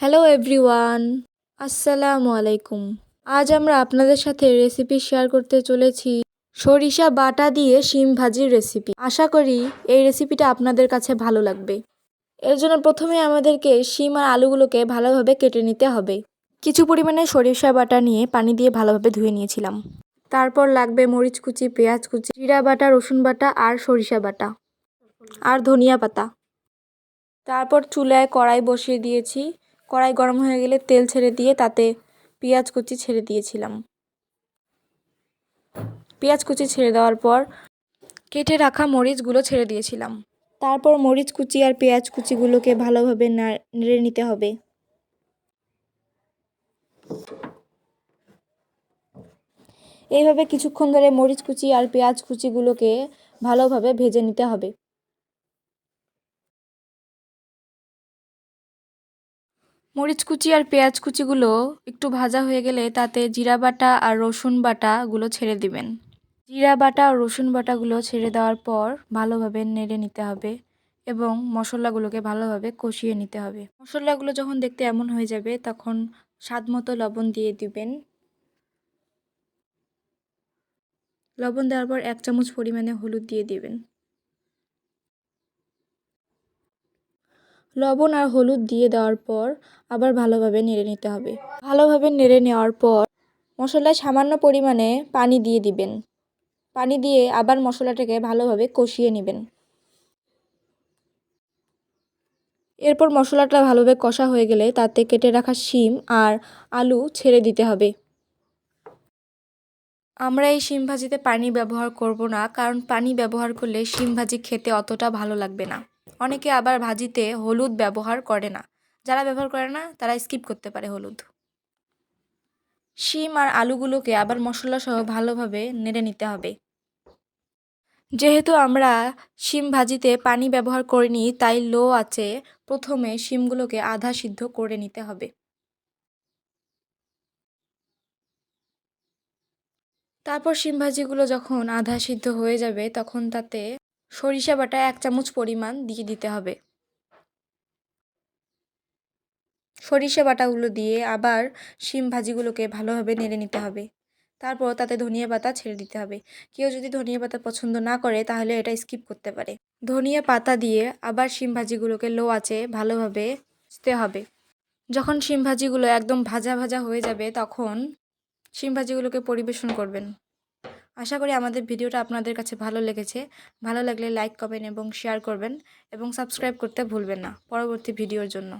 Hello everyone আসসালামু আলাইকুম আজ আমরা আপনাদের সাথে রেসিপি শেয়ার করতে চলেছি সরিষা বাটা দিয়ে শিম ভাজির রেসিপি আশা করি এই রেসিপিটা আপনাদের কাছে ভালো লাগবে। এর জন্য প্রথমে আমাদেরকে শিম আর আলুগুলোকে ভালোভাবে কেটে নিতে হবে। কিছু পরিমাণে সরিষা বাটা নিয়ে পানি দিয়ে ভালোভাবে ধুয়ে নিয়েছিলাম। তারপর লাগবে মরিচ কুচি, পেঁয়াজ কুচি, জিরা বাটা, রসুন বাটা আর সরিষা বাটা আর ধনিয়া পাতা। তারপর চুলায় কড়াই বসিয়ে দিয়েছি। কড়াই গরম হয়ে গেলে তেল ছেড়ে দিয়ে তাতে পেঁয়াজ কুচি ছেড়ে দিয়েছিলাম। পেঁয়াজ কুচি ছেড়ে দেওয়ার পর কেটে রাখা মরিচগুলো ছেড়ে দিয়েছিলাম। তারপর মরিচ কুচি আর পেঁয়াজ কুচিগুলোকে ভালোভাবে নেড়ে নিতে হবে। এইভাবে কিছুক্ষণ ধরে মরিচ কুচি আর পেঁয়াজ কুচিগুলোকে ভালোভাবে ভেজে নিতে হবে। মরিচ কুচি আর পেঁয়াজ কুচিগুলো একটু ভাজা হয়ে গেলে তাতে জিরা বাটা আর রসুন বাটাগুলো ছেড়ে দিবেন। জিরা বাটা আর রসুন বাটাগুলো ছেড়ে দেওয়ার পর ভালোভাবে নেড়ে নিতে হবে এবং মশলাগুলোকে ভালোভাবে কষিয়ে নিতে হবে। মশলাগুলো যখন দেখতে এমন হয়ে যাবে তখন স্বাদ মতো লবণ দিয়ে দিবেন। লবণ দেওয়ার পর এক চামচ পরিমাণে হলুদ দিয়ে দিবেন। লবণ আর হলুদ দিয়ে দেওয়ার পর আবার ভালোভাবে নেড়ে নিতে হবে। ভালোভাবে নেড়ে নেওয়ার পর মশলায় সামান্য পরিমাণে পানি দিয়ে দিবেন। পানি দিয়ে আবার মশলাটাকে ভালোভাবে কষিয়ে নেবেন। এরপর মশলাটা ভালোভাবে কষা হয়ে গেলে তাতে কেটে রাখা শিম আর আলু ছেড়ে দিতে হবে। আমরা এই শিম ভাজিতে পানি ব্যবহার করব না, কারণ পানি ব্যবহার করলে শিম ভাজি খেতে অতটা ভালো লাগবে না। অনেকে আবার ভাজিতে হলুদ ব্যবহার করে না। যারা ব্যবহার করে না, তারা স্কিপ করতে পারে হলুদ। শিম আর আলুগুলোকে আবার মশলা সহ ভালোভাবে নেড়ে নিতে হবে। যেহেতু আমরা শিম ভাজিতে পানি ব্যবহার করিনি, তাই লো আছে, প্রথমে শিমগুলোকে আধা সিদ্ধ করে নিতে হবে। তারপর শিম ভাজিগুলো যখন আধা সিদ্ধ হয়ে যাবে, তখন তাতে সরিষা বাটা এক চামচ পরিমাণ দিয়ে দিতে হবে। সরিষা বাটাগুলো দিয়ে আবার শিম ভাজিগুলোকে ভালোভাবে নেড়ে নিতে হবে। তারপর তাতে ধনিয়া পাতা ছেড়ে দিতে হবে। কেউ যদি ধনিয়া পাতা পছন্দ না করে, তাহলে এটা স্কিপ করতে পারে। ধনিয়া পাতা দিয়ে আবার শিম ভাজিগুলোকে লো আছে ভালোভাবে ভাজতে হবে। যখন শিম ভাজিগুলো একদম ভাজা ভাজা হয়ে যাবে, তখন শিম ভাজিগুলোকে পরিবেশন করবেন। আশা করি আমাদের ভিডিওটা আপনাদের কাছে ভালো লেগেছে। ভালো লাগলে লাইক কমেন্ট এবং শেয়ার করবেন এবং সাবস্ক্রাইব করতে ভুলবেন না। পরবর্তী ভিডিওর জন্য।